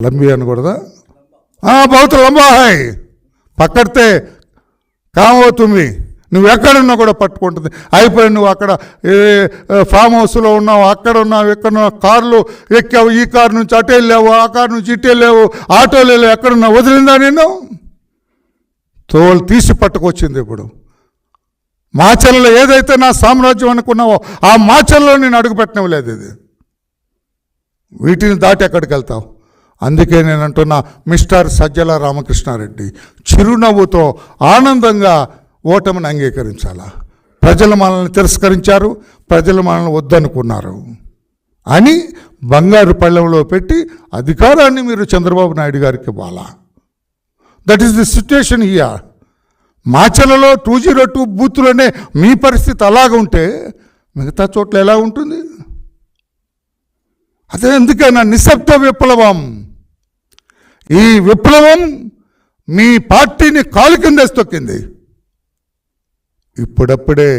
లంబి అనకూడదా? బహుత లంబా hi పక్కడితే కామవుతుంది నువ్వు ఎక్కడున్నా కూడా పట్టుకుంటుంది. అయిపోయి నువ్వు అక్కడ ఫామ్ హౌస్లో ఉన్నావు అక్కడ ఉన్నావు ఎక్కడ ఉన్నావు కార్లు ఎక్కావు ఈ కారు నుంచి అటు వెళ్ళావు ఆ కారు నుంచి ఇటు వెళ్ళావు ఆటోలు వెళ్ళావు ఎక్కడున్నావు వదిలిందా నేను తోలు తీసి పట్టుకొచ్చింది ఇప్పుడు. మాచల్లో ఏదైతే నా సామ్రాజ్యం అనుకున్నావో ఆ మాచల్లో నేను అడుగుపెట్టడం లేదు ఇది. వీటిని దాటి ఎక్కడికి వెళ్తావు? అందుకే నేను అంటున్నా మిస్టర్ సజ్జల రామకృష్ణారెడ్డి చిరునవ్వుతో ఆనందంగా ఓటమిని అంగీకరించాలా? ప్రజలు మనల్ని తిరస్కరించారు ప్రజలు మనల్ని వద్దనుకున్నారు. అని బంగారు పళ్ళెంలో పెట్టి అధికారాన్ని మీరు చంద్రబాబు నాయుడు గారికి ఇవ్వాలా? That is the situation here మాచలలో two zero two బూత్లోనే మీ పరిస్థితి అలాగ ఉంటే మిగతా చోట్ల ఎలా ఉంటుంది? అదే ఎందుకైనా నిశ్శబ్ద విప్లవం. ఈ విప్లవం మీ పార్టీని కాలు కిందేసి తొక్కింది ఇప్పుడప్పుడే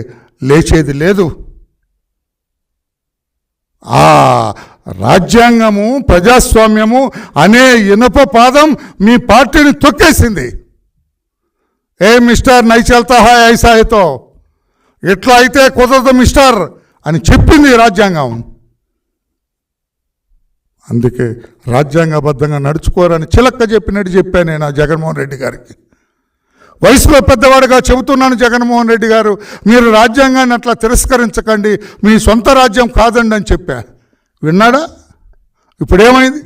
లేచేది లేదు. ఆ రాజ్యాంగము ప్రజాస్వామ్యము అనే ఇనుప పాదం మీ పార్టీని తొక్కేసింది. ఏ మిస్టర్ నైచల్తా హాయ్ ఐసాయితో ఎట్లా అయితే కుదరదు మిస్టర్ అని చెప్పింది రాజ్యాంగం. అందుకే రాజ్యాంగబద్ధంగా నడుచుకోరని చిలక్క చెప్పినట్టు చెప్పాను నేను ఆ జగన్మోహన్ రెడ్డి గారికి. వయసులో పెద్దవాడుగా చెబుతున్నాను జగన్మోహన్ రెడ్డి గారు మీరు రాజ్యాంగాన్ని అట్లా తిరస్కరించకండి మీ సొంత రాజ్యం కాదండి అని చెప్పా. విన్నాడా? ఇప్పుడేమైంది?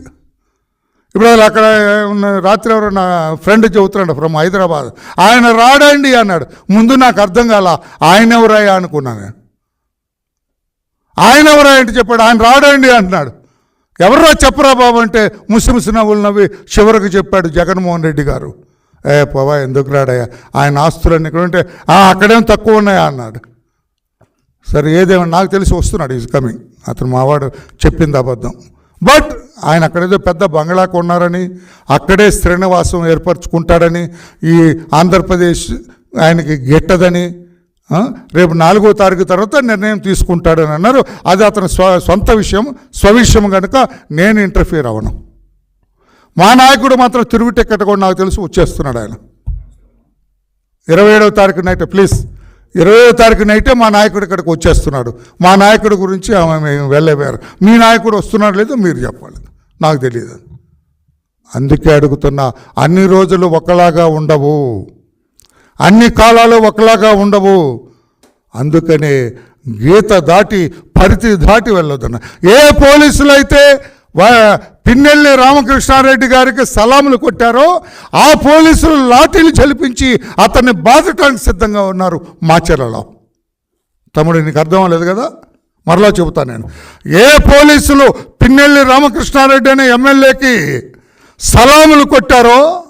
ఇప్పుడు అక్కడ ఉన్న రాత్రి ఎవరు నా ఫ్రెండ్ చెబుతున్నాడు ఫ్రమ్ హైదరాబాద్ ఆయన రాడండి అన్నాడు. ముందు నాకు అర్థం కాల ఆయన ఎవరాయా అనుకున్నాను ఆయన ఎవరాయంటే చెప్పాడు ఆయన రాడండి అంటున్నాడు. ఎవర్రా చెప్పరా బాబు అంటే ముసిముసి నవ్వులు నవ్వి చివరికి చెప్పాడు జగన్మోహన్ రెడ్డి గారు. ఏ పోవా ఎందుకు రాడయ్యా? ఆయన ఆస్తులన్నీ ఇక్కడ ఉంటే "ఆ, అక్కడేం తక్కువ ఉన్నాయా అన్నాడు. సరే ఏదేమో నాకు తెలిసి వస్తున్నాడు ఈజ్ కమింగ్ అతను మావాడు చెప్పింది అబద్ధం. బట్ ఆయన అక్కడేదో పెద్ద బంగ్లా కొన్నారని అక్కడే శ్రీనివాసం ఏర్పరచుకుంటాడని ఈ ఆంధ్రప్రదేశ్ ఆయనకి గిట్టదని రేపు నాలుగో తారీఖు తర్వాత నిర్ణయం తీసుకుంటాడని అన్నారు. అది అతని స్వ సొంత విషయం స్వవిషయం కనుక నేను ఇంటర్ఫియర్ అవ్వను మా నాయకుడు మాత్రం తిరుగు కూడా నాకు తెలిసి వచ్చేస్తున్నాడు ఆయన. ఇరవై ఏడవ తారీఖు నైట్ ప్లీజ్ ఇరవై తారీఖు నైటే మా నాయకుడు ఇక్కడికి వచ్చేస్తున్నాడు. మా నాయకుడి గురించి ఆమె మేము వెళ్ళేవారు మీ నాయకుడు వస్తున్నాడు లేదో మీరు చెప్పాలి. నాకు తెలియదు. అందుకే అడుగుతున్నా అన్ని రోజులు ఒకలాగా ఉండవు. అన్ని కాలాలు ఒకలాగా ఉండవు. అందుకనే గీత దాటి పరిధి దాటి వెళ్ళొద్దన్న. ఏ పోలీసులు అయితే పిన్నెల్లి రామకృష్ణారెడ్డి గారికి సలాములు కొట్టారో ఆ పోలీసులు లాఠీలు చలిపించి అతన్ని బాధటానికి సిద్ధంగా ఉన్నారు మాచర్లలో తమ్ముడు నీకు అర్థం అవ్వలేదు కదా? మరలా చెబుతాను నేను. ఏ పోలీసులు పిన్నెల్లి రామకృష్ణారెడ్డి అనే ఎమ్మెల్యేకి సలాములు కొట్టారో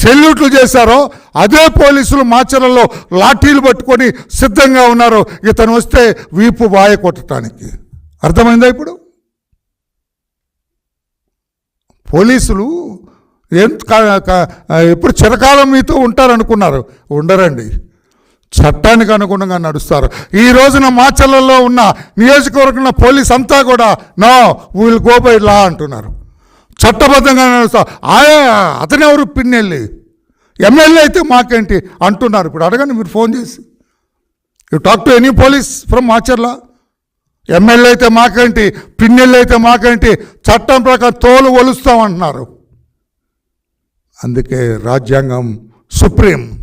సెల్యూట్లు చేశారో అదే పోలీసులు మాచరల్లో లాఠీలు పట్టుకొని సిద్ధంగా ఉన్నారు ఇతను వస్తే వీపు వాయ కొట్టడానికి అర్థమైందా ఇప్పుడు? పోలీసులు ఎంత ఎప్పుడు చిరకాలం మీతో ఉంటారనుకున్నారు. ఉండరండి. చట్టానికి అనుగుణంగా నడుస్తారు. ఈ రోజున మాచర్లలో ఉన్న నియోజకవర్గంలో పోలీస్ అంతా కూడా no will go by law అంటున్నారు. చట్టబద్ధంగా నడుస్తారు ఆయా అతనెవరు పిన్నెల్లి. ఎమ్మెల్యే అయితే మాకేంటి? అంటున్నారు. ఇప్పుడు అడగండి మీరు ఫోన్ చేసి. You talk to any police from Macherla MLA అయితే మాకేంటి? పిన్నెల్లి అయితే మాకేంటి? చట్టం ప్రకారం తోలు ఒలుస్తామంటున్నారు. అందుకే రాజ్యాంగం సుప్రీం.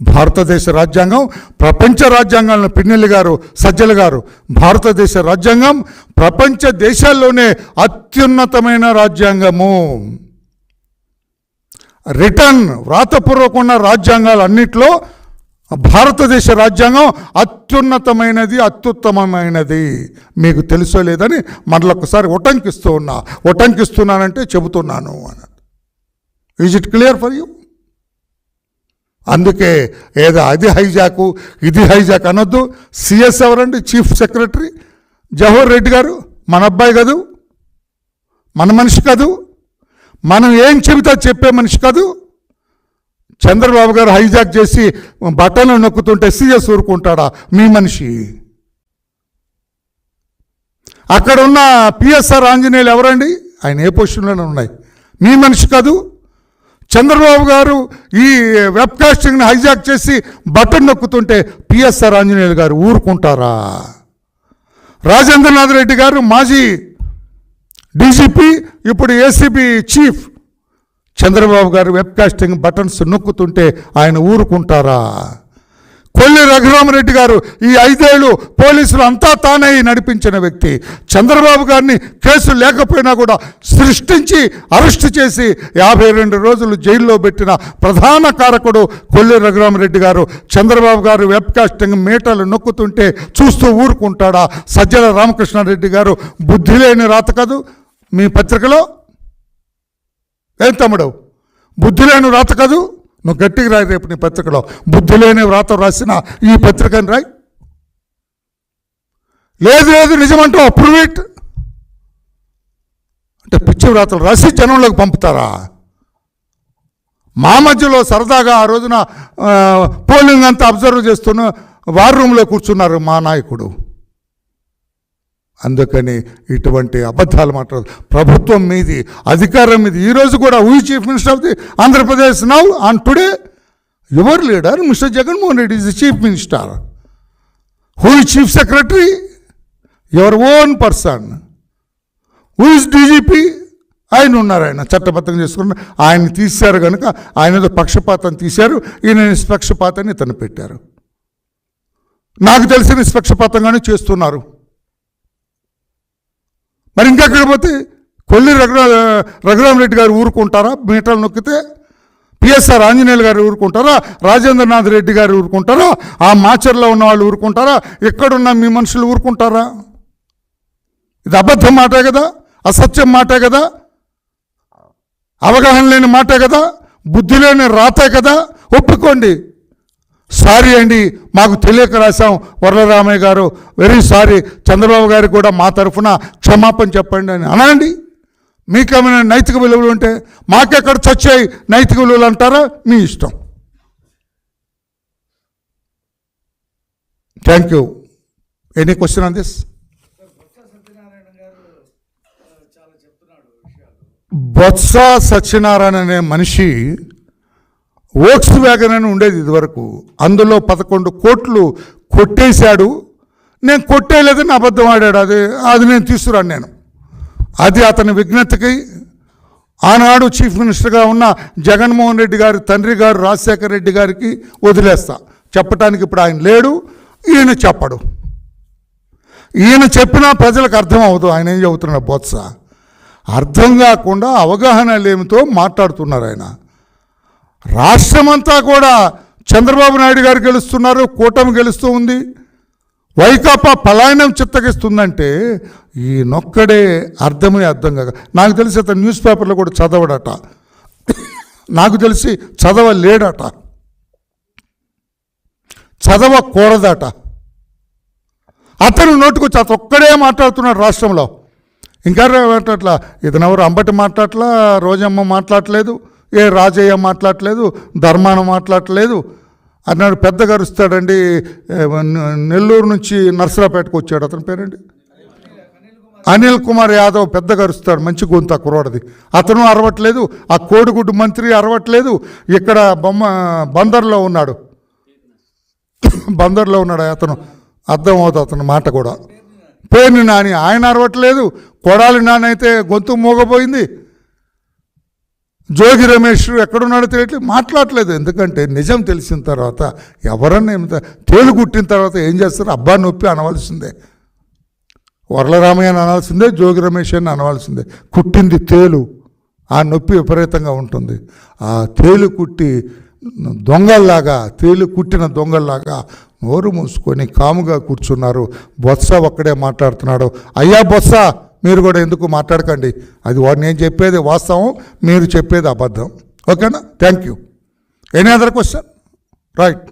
భారతదేశ రాజ్యాంగం ప్రపంచ రాజ్యాంగాలను పిన్నెల్లి గారు సజ్జల గారు భారతదేశ రాజ్యాంగం ప్రపంచ దేశాల్లోనే అత్యున్నతమైన రాజ్యాంగము. రిటర్న్ వ్రాతపూర్వకున్న రాజ్యాంగాలన్నింటిలో భారతదేశ రాజ్యాంగం అత్యున్నతమైనది అత్యుత్తమమైనది. మీకు తెలుసో లేదని మళ్ళొకసారి ఉటంకిస్తూ ఉన్నా ఉటంకిస్తున్నానంటే చెబుతున్నాను అని is it clear for you అందుకే ఏదో అది హైజాకు ఇది హైజాక్ అనొద్దు. సిఎస్ ఎవరండి? Chief secretary? జవహర్ రెడ్డి గారు మన అబ్బాయి కాదు? మన మనిషి కాదు? మనం ఏం చెబితే చెప్పే మనిషి కాదు? చంద్రబాబు గారు హైజాక్ చేసి బట్టలు నొక్కుతుంటే సీఎస్ ఊరుకుంటాడా? మీ మనిషి. అక్కడ ఉన్న పిఎస్ఆర్ ఆంజనేయులు ఎవరండి? ఆయన ఏ పొజిషన్లోనే ఉన్నాయి. మీ మనిషి కాదు? చంద్రబాబు గారు ఈ వెబ్కాస్టింగ్ని హైజాక్ చేసి బటన్ నొక్కుతుంటే పిఎస్ఆర్ ఆంజనేయులు గారు ఊరుకుంటారా? రాజేంద్రనాథ్ రెడ్డి గారు మాజీ డీజీపీ ఇప్పుడు ఏసీబీ చీఫ్. చంద్రబాబు గారు వెబ్కాస్టింగ్ బటన్స్ నొక్కుతుంటే ఆయన ఊరుకుంటారా? కొల్లి రఘురామరెడ్డి గారు ఈ ఐదేళ్ళు పోలీసులు అంతా తానే నడిపించిన వ్యక్తి. చంద్రబాబు గారిని కేసు లేకపోయినా కూడా సృష్టించి అరెస్ట్ చేసి యాభై రెండు రోజులు జైల్లో పెట్టిన ప్రధాన కారకుడు కొల్లి రఘురామరెడ్డి గారు. చంద్రబాబు గారు వెబ్ కాస్టింగ్ నొక్కుతుంటే చూస్తూ ఊరుకుంటాడా? సజ్జల రామకృష్ణారెడ్డి గారు బుద్ధి లేని రాత కాదు. మీ పత్రికలో? ఏం తమ్ముడు? బుద్ధి లేని రాత కాదు. నువ్వు గట్టిగా రాయి రేపు నీ పత్రికలో. బుద్ధి లేని వ్రాత రాసిన ఈ పత్రికని రాయి. లేదు లేదు నిజమంటావు అప్రూవ్ ఇట్ అంటే పిచ్చి వ్రాతలు రాసి జనంలోకి పంపుతారా? మా మధ్యలో సరదాగా ఆ రోజున పోలింగ్ అంతా అబ్జర్వ్ చేస్తున్న వార్ రూమ్లో కూర్చున్నారు మా నాయకుడు. అందుకని ఇటువంటి అబద్ధాలు మాట్లాడదు. ప్రభుత్వం మీది అధికారం మీది. ఈరోజు కూడా who chief minister of the Andhra Pradesh now on today your leader mister Jaganmohan Reddy is the chief minister who is chief secretary your own person who is DGP ఆయన ఉన్నారు ఆయన. చట్టబద్ధంగా చేసుకున్న ఆయన తీశారు కనుక ఆయన పక్షపాతం తీశారు. ఈయన నిష్పక్షపాతాన్ని ఇతను పెట్టారు. నాకు తెలిసి నిష్పక్షపాతంగానే చేస్తున్నారు. మరి ఇంకెక్కడ పోతే కొల్లి రఘురా రఘురామరెడ్డి గారు ఊరుకుంటారా? మీటర్లు నొక్కితే పిఎస్ఆర్ ఆంజనేయులు గారు ఊరుకుంటారా? రాజేంద్రనాథ్ రెడ్డి గారు ఊరుకుంటారా? ఆ మాచర్లో ఉన్న వాళ్ళు ఊరుకుంటారా? ఎక్కడున్న మీ మనుషులు ఊరుకుంటారా? ఇది అబద్ధం మాటే కదా? అసత్యం మాటే కదా? అవగాహన లేని మాటే కదా? బుద్ధి లేని రాతే కదా? ఒప్పుకోండి. సారీ అండి మాకు తెలియక రాశాం వరలరామయ్య గారు. వెరీ సారీ చంద్రబాబు గారికి కూడా మా తరఫున క్షమాపణ చెప్పండి అని అనండి. మీకేమైనా నైతిక విలువలు ఉంటే మాకెక్కడ చచ్చాయి నైతిక విలువలు అంటారా? మీ ఇష్టం. Thank you any question on this Botsa Satyanarayana అనే మనిషి ఓక్స్ వ్యాగన్ అని ఉండేది ఇదివరకు. అందులో పదకొండు కోట్లు కొట్టేశాడు. నేను కొట్టేయలేదని అబద్ధం ఆడాడు అది అది నేను తీసుకురాను నేను. అది అతని విజ్ఞతకి. ఆనాడు చీఫ్ మినిస్టర్గా ఉన్న జగన్మోహన్ రెడ్డి గారి తండ్రి గారు రాజశేఖర రెడ్డి గారికి వదిలేస్తా. చెప్పటానికి ఇప్పుడు ఆయన లేడు ఈయన చెప్పడు. ఈయన చెప్పినా ప్రజలకు అర్థం అవ్వదు ఆయన ఏం చెబుతున్నాడు బొత్స. అర్థం కాకుండా అవగాహన లేమితో మాట్లాడుతున్నారు ఆయన. రాష్ట్రమంతా కూడా చంద్రబాబు నాయుడు గారు గెలుస్తున్నారు కూటమి గెలుస్తూ ఉంది. వైకాపా పలాయనం చిత్తగిస్తుందంటే ఈ నొక్కడే అర్థమని అర్థం కాక నాకు తెలిసి అతను న్యూస్ పేపర్లో కూడా చదవడట. నాకు తెలిసి చదవలేడట. చదవకూడదట. అతను నోటుకొచ్చి అతను ఒక్కడే మాట్లాడుతున్నాడు రాష్ట్రంలో. ఇంకా మాట్లాడట్లా? ఇతనెవరు అంబటి మాట్లాడట్లా? రోజమ్మ మాట్లాడట్లేదు. ఏ రాజయ్య మాట్లాడట్లేదు ధర్మాన మాట్లాడట్లేదు అన్నాడు పెద్ద గరుస్తాడండి నెల్లూరు నుంచి నర్సరాపేటకు వచ్చాడు. అతని పేరండి అనిల్ కుమార్ యాదవ్ పెద్ద గరుస్తాడు మంచి గొంతు ఆ కుర్రాడిది. అతను అరవట్లేదు ఆ కోడిగుడ్డు మంత్రి అరవట్లేదు ఇక్కడ బొమ్మ బందర్లో ఉన్నాడు. బందర్లో ఉన్నాడు అతను. అర్థం అవుతుంది అతని మాట కూడా. పేరుని నాని ఆయన అరవట్లేదు కొడాలి నాని అయితే గొంతు మూగపోయింది. జోగి రమేష్ ఎక్కడున్నాడో తెలియట్లేదు. మాట్లాడలేదు. ఎందుకంటే నిజం తెలిసిన తర్వాత ఎవరన్నా ఏమిట తేలు కుట్టిన తర్వాత ఏం చేస్తారు? అబ్బా నొప్పి అనవలసిందే. వరలరామయ్య అని అనాల్సిందే జోగి రమేష్ అని అనవలసిందే. కుట్టింది తేలు. ఆ నొప్పి విపరీతంగా ఉంటుంది. ఆ తేలు కుట్టి దొంగల్లాగా తేలు కుట్టిన దొంగల్లాగా నోరు మూసుకొని కాముగా కూర్చున్నారు. బొత్స ఒక్కడే మాట్లాడుతున్నాడు. అయ్యా బొత్స! మీరు కూడా ఎందుకు మాట్లాడకండి? అది వాడు నేను చెప్పేది వాస్తవం మీరు చెప్పేది అబద్ధం. ఓకేనా? Thank you any other question right